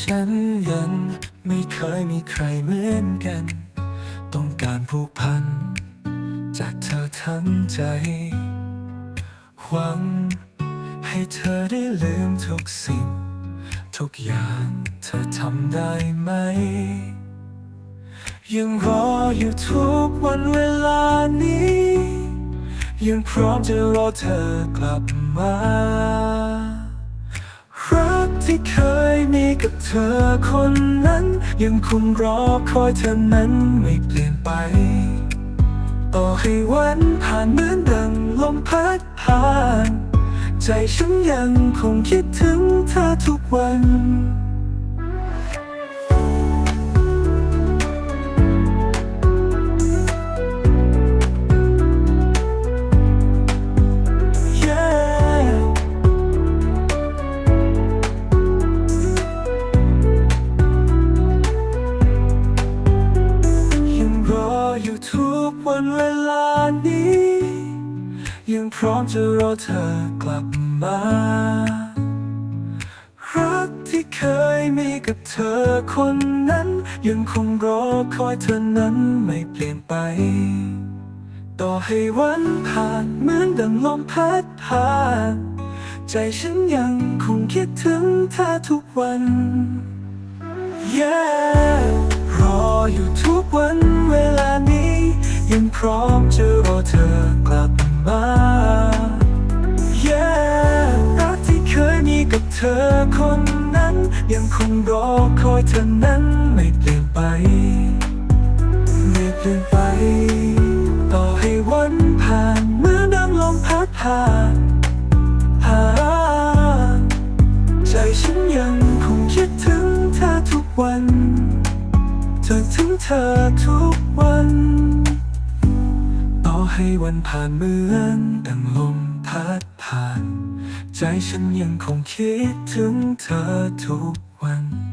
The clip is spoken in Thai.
ฉันยังไม่เคยมีใครเหมือนกัน ต้องการผูกพัน จากเธอทั้งใจ หวังให้เธอได้ลืมทุกสิ่ง ทุกอย่างเธอทำได้ไหม ยังรออยู่ทุกวันเวลานี้ ยังพร้อมจะรอเธอกลับมา รักที่เคย กับเธอคนนั้น ยังคงรอคอยเธอนั้นไม่เปลี่ยนไป ต่อให้วันผ่านเหมือนดังลมพัดผ่าน ใจฉันยังคงคิดถึงเธอทุกวัน วันเวลานี้ ยังพร้อมจะรอเธอกลับมา รักที่เคยมีกับเธอคนนั้น ยังคงรอคอยเธอนั้นไม่เปลี่ยนไป ต่อให้วันผ่านเหมือนดังลมพัดผ่านใจฉันยังคงคิดถึงเธอทุกวัน Yeah ธอคนนั้น ยังคงรอคอยเธอนั้นไม่เปลี่ยนไป ไม่เปลี่ยนไป ต่อให้วันผ่านเมื่อดังลมพัดผ่านผ่านใจฉันยังคงคิดถึงเธอทุกวันเธอถึงเธอทุกวัน ต่อให้วันผ่านเหมือนดังลมพัดผ่าน ใจฉันยังคงคิดถึงเธอทุกวัน